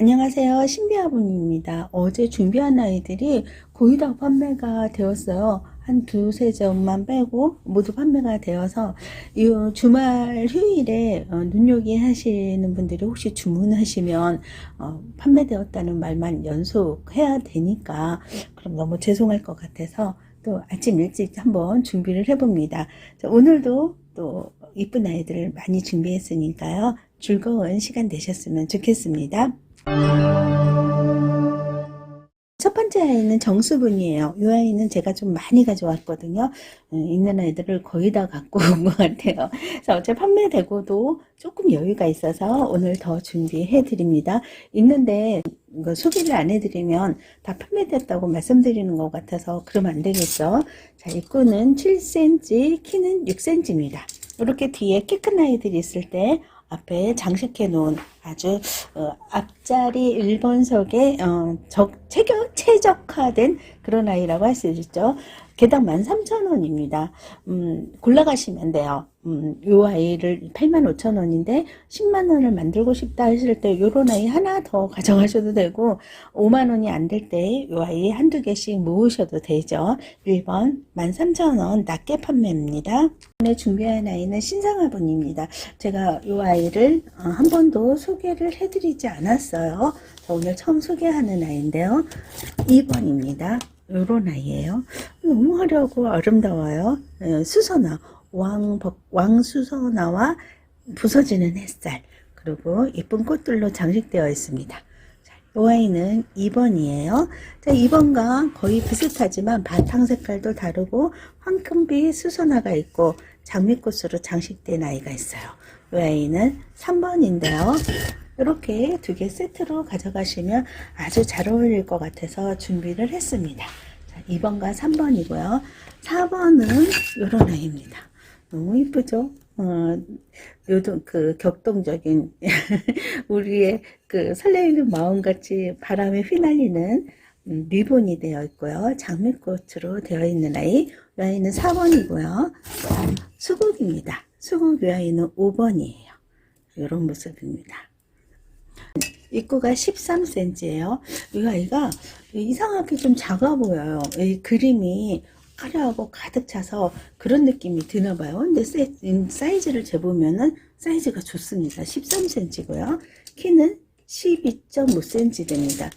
안녕하세요. 신비아분입니다. 어제 준비한 아이들이 거의 다 판매가 되었어요. 한 두세 점만 빼고 모두 판매가 되어서 이 주말 휴일에 어, 눈요기 하시는 분들이 혹시 주문하시면 어, 판매되었다는 말만 연속해야 되니까 그럼 너무 죄송할 것 같아서 또 아침 일찍 한번 준비를 해봅니다. 자, 오늘도 또 이쁜 아이들을 많이 준비했으니까요. 즐거운 시간 되셨으면 좋겠습니다. 첫 번째 아이는 정수분이에요. 이 아이는 제가 좀 많이 가져왔거든요. 음, 있는 아이들을 거의 다 갖고 온 것 같아요. 그래서 어제 판매되고도 조금 여유가 있어서 오늘 더 준비해 드립니다. 있는데 이거 소개를 안 해드리면 다 판매됐다고 말씀드리는 것 같아서 그러면 안 되겠죠. 자, 입구는 7cm, 키는 6cm입니다. 이렇게 뒤에 키 큰 아이들이 있을 때 앞에 장식해 놓은 아주 어, 앞자리 1번석에 어, 적, 체격, 최적화된 그런 아이라고 할 수 있죠. 개당 13,000원입니다. 음, 골라가시면 돼요. 음, 요 아이를 85,000원인데 10만원을 만들고 싶다 하실 때 요런 아이 하나 더 가져가셔도 되고 5만원이 안 될 때 요 아이 한두 개씩 모으셔도 되죠. 1번 13,000원 낮게 판매입니다. 오늘 준비한 아이는 신상화분입니다. 제가 요 아이를 어, 한 번도 소개를 해드리지 않았어요. 자, 오늘 처음 소개하는 아이인데요. 2번입니다. 요런 아이예요. 너무 화려하고 아름다워요. 예, 수선화, 왕, 왕수선화와 부서지는 햇살, 그리고 예쁜 꽃들로 장식되어 있습니다. 자, 이 아이는 2번이에요. 자, 2번과 거의 비슷하지만 바탕 색깔도 다르고 황금빛 수선화가 있고 장미꽃으로 장식된 아이가 있어요. 이 아이는 3번인데요. 이렇게 두 개 세트로 가져가시면 아주 잘 어울릴 것 같아서 준비를 했습니다. 자, 2번과 3번이고요. 4번은 이런 아이입니다. 너무 이쁘죠? 어, 요즘 그 격동적인 우리의 그 설레이는 마음같이 바람에 휘날리는 음, 리본이 되어 있고요. 장미꽃으로 되어 있는 아이. 이 아이는 4번이고요. 수국입니다. 수국 이 아이는 5번이에요. 이런 모습입니다. 입구가 13cm예요. 이 아이가 이상하게 좀 작아 보여요. 이 그림이 화려하고 가득 차서 그런 느낌이 드나 봐요. 근데 사이즈를 재보면은 사이즈가 좋습니다. 13cm고요. 키는 12.5cm 됩니다.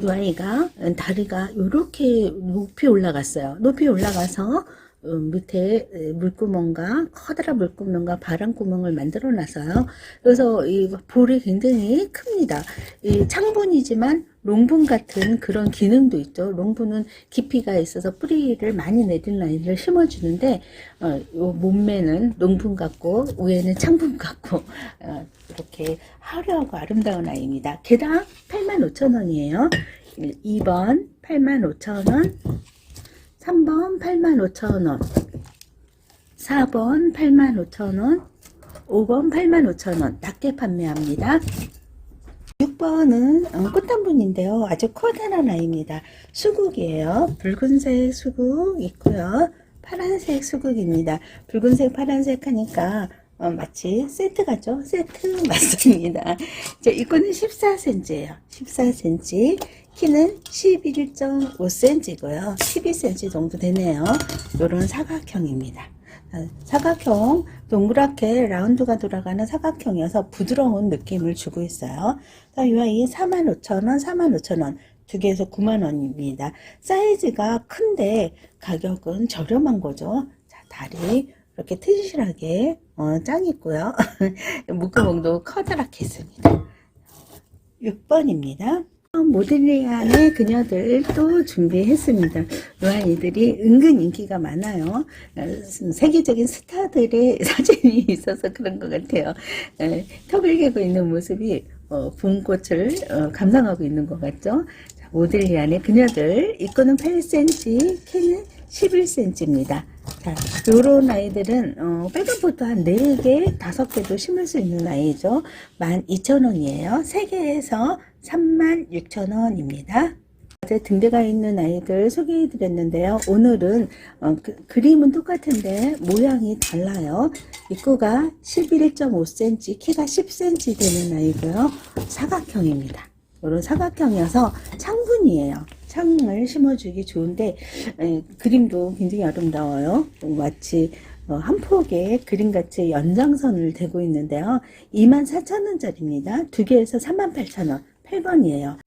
이 아이가 다리가 이렇게 높이 올라갔어요. 높이 올라가서 어, 밑에 물구멍과 커다란 물구멍과 바람구멍을 만들어 놨어요. 그래서 이 볼이 굉장히 큽니다. 이 창분이지만 롱분 같은 그런 기능도 있죠. 롱분은 깊이가 있어서 뿌리를 많이 내린 라인을 심어주는데 어, 요 몸매는 롱분 같고 위에는 창분 같고 어, 이렇게 화려하고 아름다운 아이입니다. 개당 85,000원이에요. 2번 85,000원 3번 85,000원. 4번 85,000원. 5번 85,000원. 낮게 판매합니다. 6번은 어, 꽃단분인데요. 아주 커다란 아이입니다. 수국이에요. 붉은색 수국 있고요. 파란색 수국입니다. 붉은색 파란색 하니까 어, 마치 세트 같죠? 세트 맞습니다. 자, 이거는 14cm예요. 14cm. 키는 11.5cm고요. 12cm 정도 되네요. 이런 사각형입니다. 사각형, 동그랗게 라운드가 돌아가는 사각형이어서 부드러운 느낌을 주고 있어요. 자, 이 아이 45,000원, 45,000원. 두 개에서 9만원입니다. 사이즈가 큰데 가격은 저렴한 거죠. 자, 다리 이렇게 튼실하게 어, 짱 있고요. 목구멍도 커다랗게 있습니다. 6번입니다. 모델리안의 그녀들 또 준비했습니다. 이 아이들이 은근 인기가 많아요. 어, 세계적인 스타들의 사진이 있어서 그런 것 같아요. 어, 턱을 개고 있는 모습이 어, 봄꽃을 감상하고 있는 것 같죠. 모델리안의 그녀들 입구는 8cm, 키는 11cm입니다. 자, 요런 아이들은 어, 빨간 포트 한 4개, 5개도 심을 수 있는 아이죠. 12,000원이에요. 3개에서 36,000원입니다. 어제 등대가 있는 아이들 소개해 드렸는데요. 오늘은 어, 그, 그림은 똑같은데 모양이 달라요. 입구가 11.5cm, 키가 10cm 되는 아이고요. 사각형입니다. 이런 사각형이어서 창분이에요. 창을 심어주기 좋은데 에, 그림도 굉장히 아름다워요. 마치 어, 한 폭의 그림같이 연장선을 대고 있는데요. 24,000원짜리입니다. 두 개에서 38,000원. 8번이에요.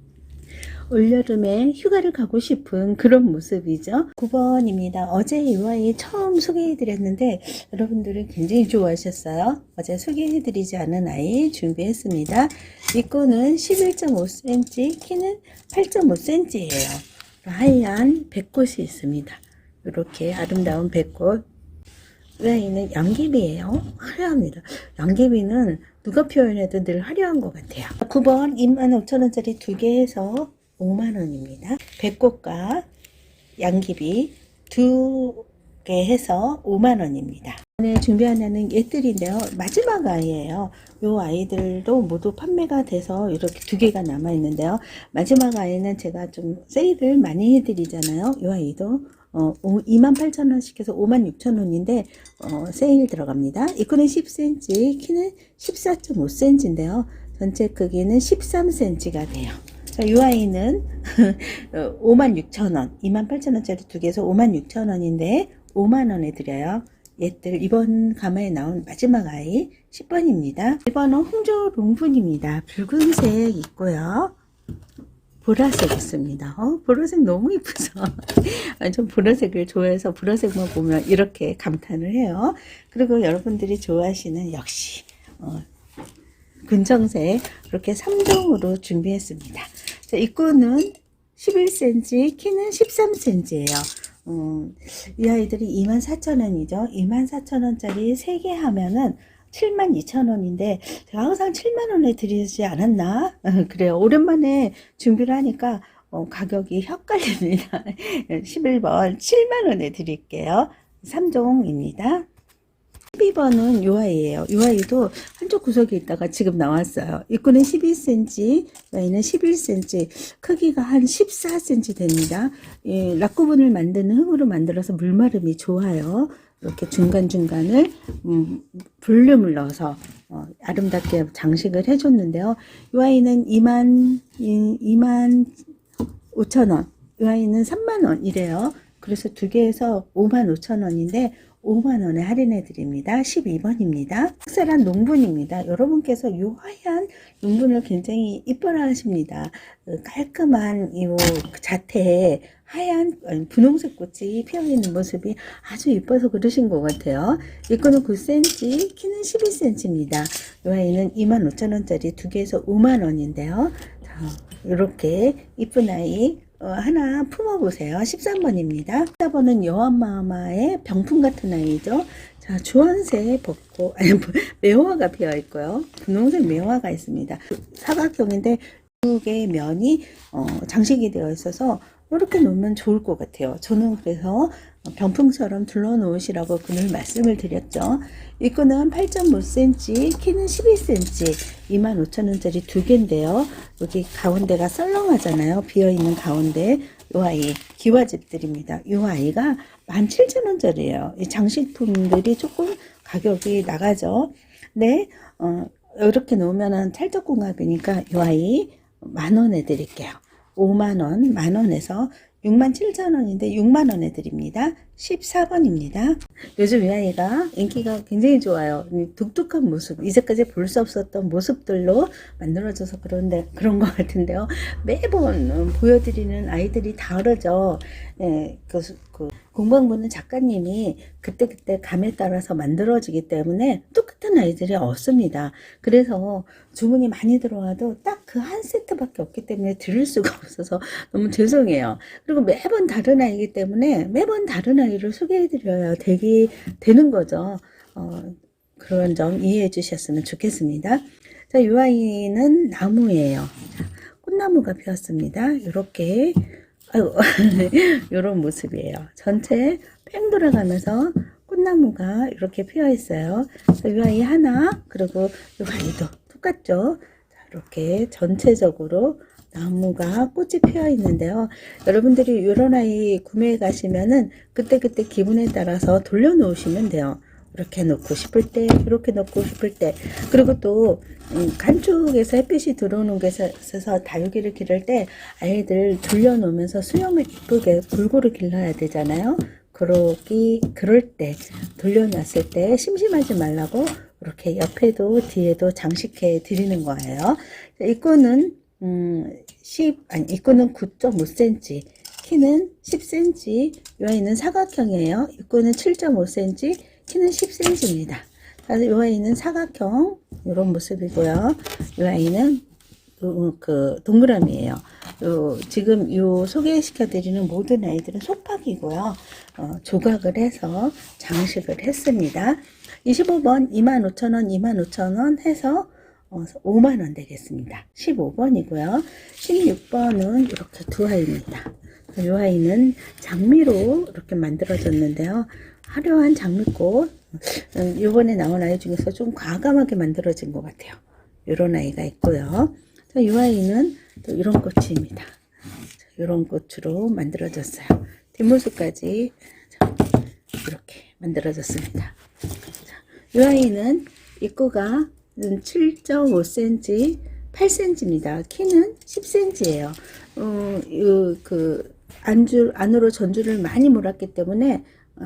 올여름에 휴가를 가고 싶은 그런 모습이죠. 9번입니다. 어제 이 아이 처음 소개해드렸는데 여러분들은 굉장히 좋아하셨어요. 어제 소개해드리지 않은 아이 준비했습니다. 입구는 11.5cm, 키는 8.5cm예요. 하얀 백꽃이 있습니다. 이렇게 아름다운 백꽃. 이 아이는 양귀비예요. 화려합니다. 양귀비는 누가 표현해도 늘 화려한 것 같아요. 9번 25,000원짜리 두 개에서 5만원입니다. 배꼽과 양귀비 두 개 해서 5만원입니다. 오늘 준비하는 얘들인데요. 마지막 아이예요. 이 아이들도 모두 판매가 돼서 이렇게 두 개가 남아 있는데요. 마지막 아이는 제가 좀 세일을 많이 해드리잖아요. 이 아이도 어, 28,000원씩 해서 56,000원인데 어, 세일 들어갑니다. 입구는 10cm, 키는 14.5cm인데요. 전체 크기는 13cm가 돼요. 자, 이 아이는 56,000원, 28,000원짜리 두 개에서 56,000원인데 5만원에 드려요. 얘들 이번 가마에 나온 마지막 아이 10번입니다. 1번은 홍조 롱분입니다. 붉은색 있고요. 보라색 있습니다. 어, 보라색 너무 이쁘죠? 아, 전 보라색을 좋아해서 보라색만 보면 이렇게 감탄을 해요. 그리고 여러분들이 좋아하시는 역시 어, 근정색 이렇게 3종으로 준비했습니다. 자, 입구는 11cm, 키는 13cm예요. 음, 이 아이들이 24,000원이죠. 24,000원짜리 3개 하면은 72,000원인데 제가 항상 7만 원에 드리지 않았나? 그래요. 오랜만에 준비를 하니까 어, 가격이 헷갈립니다. 11번 7만 원에 드릴게요. 3종입니다. 12번은 요 아이예요. 요 아이도 한쪽 구석에 있다가 지금 나왔어요. 입구는 12cm, 아이는 11cm, 크기가 한 14cm 됩니다. 예, 락구분을 만드는 흙으로 만들어서 물마름이 좋아요. 이렇게 중간중간을 음, 볼륨을 넣어서 어, 아름답게 장식을 해줬는데요. 이 아이는 2만 2만 5천 원, 이 아이는 3만 원이래요. 그래서 두 개에서 5만 5천 원인데 5만 원에 할인해 드립니다. 12번입니다. 흑사란 농분입니다. 여러분께서 이 하얀 농분을 굉장히 이뻐라 하십니다. 그 깔끔한 이 자태에 하얀 분홍색 꽃이 피어 있는 모습이 아주 이뻐서 그러신 것 같아요. 입구는 9cm, 키는 12cm입니다. 이 아이는 25,000원짜리 두 개에서 5만 원인데요. 자, 이렇게 이쁜 아이 어, 하나 품어보세요. 13번입니다. 14번은 여한마마의 병풍 같은 아이죠. 자, 주황색 벚꽃, 아니, 뭐, 매화가 피어 있고요. 분홍색 매화가 있습니다. 사각형인데 두 개의 면이 어, 장식이 되어 있어서 이렇게 놓으면 좋을 것 같아요. 저는 그래서 병풍처럼 둘러 놓으시라고 그늘 말씀을 드렸죠. 입구는 8.5cm, 키는 12cm, 25,000원짜리 두 개인데요. 여기 가운데가 썰렁하잖아요. 비어있는 가운데. 요 아이, 기와집들입니다. 요 아이가 17,000원짜리예요. 이 장식품들이 조금 가격이 나가죠. 네, 어, 이렇게 놓으면은 찰떡궁합이니까 요 아이 만원에 드릴게요. 5만원, 만원에서 6만 7천 원인데 6만 원에 드립니다. 14번입니다. 요즘 이 아이가 인기가 굉장히 좋아요. 이 독특한 모습, 이제까지 볼 수 없었던 모습들로 만들어져서 그런데, 그런 것 같은데요. 매번 보여드리는 아이들이 다르죠. 예, 그, 그, 공방부는 작가님이 그때그때 감에 따라서 만들어지기 때문에 똑같은 아이들이 없습니다. 그래서 주문이 많이 들어와도 딱 그 한 세트밖에 없기 때문에 드릴 수가 없어서 너무 죄송해요. 그리고 매번 다른 아이기 때문에 매번 다른 아이를 소개해드려야 되기, 되는 거죠. 어, 그런 점 이해해 주셨으면 좋겠습니다. 자, 이 아이는 나무예요. 자, 꽃나무가 피었습니다. 이렇게 아이고, 이런 모습이에요. 전체 뺑 돌아가면서 꽃나무가 이렇게 피어 있어요. 이 아이 하나, 그리고 이 아이도 똑같죠. 자, 이렇게 전체적으로 나무가 꽃이 피어 있는데요. 여러분들이 이런 아이 구매해 가시면은 그때그때 기분에 따라서 돌려 놓으시면 돼요. 이렇게 놓고 싶을 때, 이렇게 놓고 싶을 때. 그리고 또, 음, 간쪽에서 햇빛이 들어오는 곳에 있어서 다육이를 기를 때 아이들 돌려 놓으면서 수염을 이쁘게 골고루 길러야 되잖아요. 그러기, 그럴 때, 돌려놨을 때 심심하지 말라고 이렇게 옆에도 뒤에도 장식해 드리는 거예요. 입구는, 음, 10, 아니, 입구는 9.5cm, 키는 10cm, 이 아이는 사각형이에요. 입구는 7.5cm, 키는 10cm입니다. 이 아이는 사각형, 이런 모습이고요. 이 아이는 요, 그 동그라미예요. 요, 지금 요 소개시켜드리는 모든 아이들은 속박이고요. 어, 조각을 해서 장식을 했습니다. 25번 25,000원, 25,000원 해서 어, 5만원 되겠습니다. 15번이고요. 16번은 이렇게 두 아이입니다. 이 아이는 장미로 이렇게 만들어졌는데요. 화려한 장미꽃. 음, 이번에 나온 아이 중에서 좀 과감하게 만들어진 것 같아요. 이런 아이가 있고요. 자, 이 아이는 또 이런 꽃입니다. 이런 꽃으로 만들어졌어요. 뒷모습까지 자, 이렇게 만들어졌습니다. 이 아이는 입구가 7.5cm, 8cm입니다. 키는 10cm예요. 어, 그 안줄 안으로 전주를 많이 몰았기 때문에 어,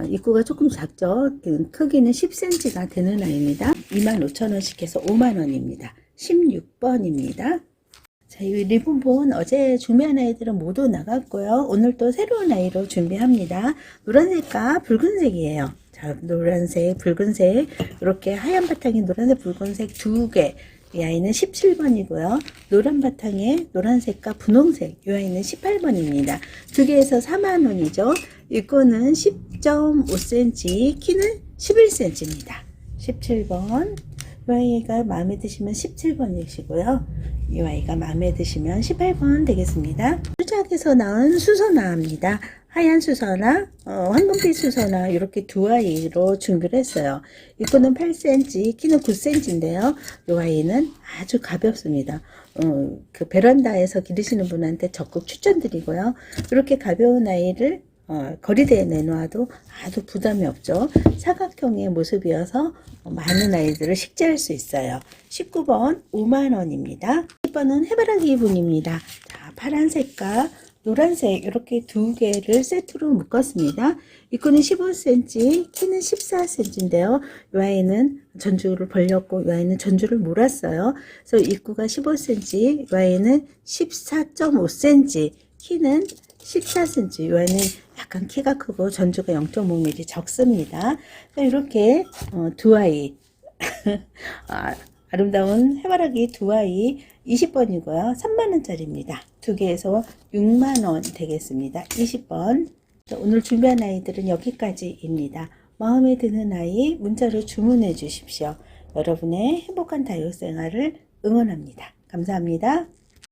입구가 조금 작죠. 그 크기는 10cm가 되는 아이입니다. 25,000원씩 해서 5만원입니다. 16번입니다. 자, 이 리본본 어제 준비한 아이들은 모두 나갔고요. 오늘 또 새로운 아이로 준비합니다. 노란색과 붉은색이에요. 자, 노란색, 붉은색, 이렇게 하얀 바탕에 노란색, 붉은색 두 개. 이 아이는 17번이고요. 노란 바탕에 노란색과 분홍색. 이 아이는 18번입니다. 두 개에서 4만원이죠. 이거는 10.5cm, 키는 11cm입니다. 17번. 이 아이가 마음에 드시면 17번이시고요. 이 아이가 마음에 드시면 18번 되겠습니다. 수작에서 나온 수선화입니다. 하얀 수선화, 어, 황금빛 수선화 이렇게 두 아이로 준비를 했어요. 이거는 8cm, 키는 9cm인데요. 이 아이는 아주 가볍습니다. 어, 그 베란다에서 기르시는 분한테 적극 추천드리고요. 이렇게 가벼운 아이를 어, 거리대에 내놓아도 아주 부담이 없죠. 사각형의 모습이어서 많은 아이들을 식재할 수 있어요. 19번 5만원입니다. 10번은 해바라기 분입니다. 자, 파란색과 노란색 이렇게 두 개를 세트로 묶었습니다. 이거는 15cm, 키는 14cm인데요. 이 아이는 전주를 벌렸고 이 아이는 전주를 몰았어요. 그래서 입구가 15cm, 이 아이는 14.5cm, 키는 14cm. 이 아이는 약간 키가 크고 전주가 0.5mm 적습니다. 자, 이렇게 어, 두 아이 아, 아름다운 해바라기 두 아이 20번이고요. 3만원짜리입니다. 두 개에서 6만원 되겠습니다. 20번. 오늘 준비한 아이들은 여기까지입니다. 마음에 드는 아이 문자로 주문해 주십시오. 여러분의 행복한 다육 생활을 응원합니다. 감사합니다.